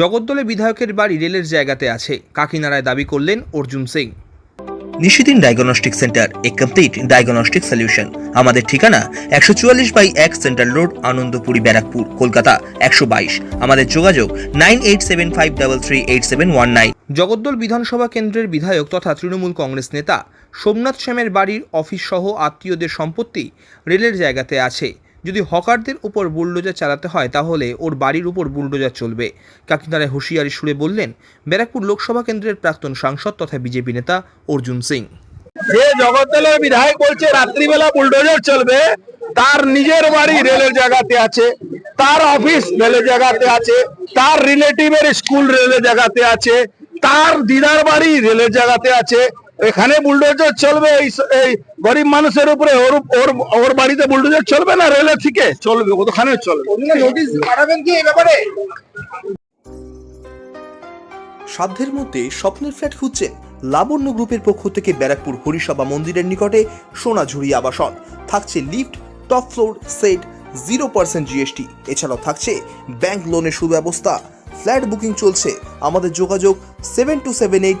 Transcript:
জগদ্দলে বিধায়কের বাড়ি রেলের জায়গাতে আছে। কাকিনাড়ায় দাবি করলেন Arjun Singh. Nishidin diagnostic centre a complete diagnostic solution আমাদের ঠিকানা একশো চুয়াল্লিশ বাই এক সেন্ট্রাল রোড আনন্দপুরি ব্যারাকপুর কলকাতা একশো বাইশ। আমাদের যোগাযোগ nine eight seven five double three eight seven one nine. Jagaddal বিধানসভা কেন্দ্রের বিধায়ক তথা তৃণমূল কংগ্রেস নেতা সোমনাথ শ্যামের বাড়ির অফিস সহ আত্মীয়দের সম্পত্তি রেলের জায়গাতে আছে। যদি হকারদের উপর বুলডোজার চালাতে হয়, তাহলে ওর বাড়ির উপর বুলডোজার চলবে। কাকিনারায় হুঁশিয়ারি সুরে বললেন, ব্যারাকপুর লোকসভা কেন্দ্রের প্রাক্তন সাংসদ তথা বিজেপি নেতা অর্জুন সিং। যে জগদ্দলের বিধায়ক বলছে, রাত্রিবেলা বুলডোজার চলবে, তার নিজের বাড়ি রেলের জায়গাতে আছে, তার অফিস রেলের জায়গাতে আছে, তার রিলেটিভের স্কুল রেলের জায়গাতে আছে, তার দিদার বাড়ি রেলের জায়গাতে আছে এখানে বুলডোজার চলবে এই গরিব মানুষের উপরে ওর ওর ওর বাড়িতে বুলডোজার চলবে না রেলের থেকে চলবে ওখানে চলবে। নোটিশ পাঠাবেন কি এই ব্যাপারে? সাধ্যের মধ্যে স্বপ্নের ফ্ল্যাট খুঁজছেন লাবণ্য গ্রুপের পক্ষ থেকে ব্যারাকপুর হরিসভা মন্দিরের নিকটে সোনাঝুরি আবাসন। থাকছে lift top floor set zero percent GST এছাড়াও থাকছে ব্যাংক লোনের সুব্যবস্থা। ফ্ল্যাট বুকিং চলছে। আমাদের যোগাযোগ seven two seven eight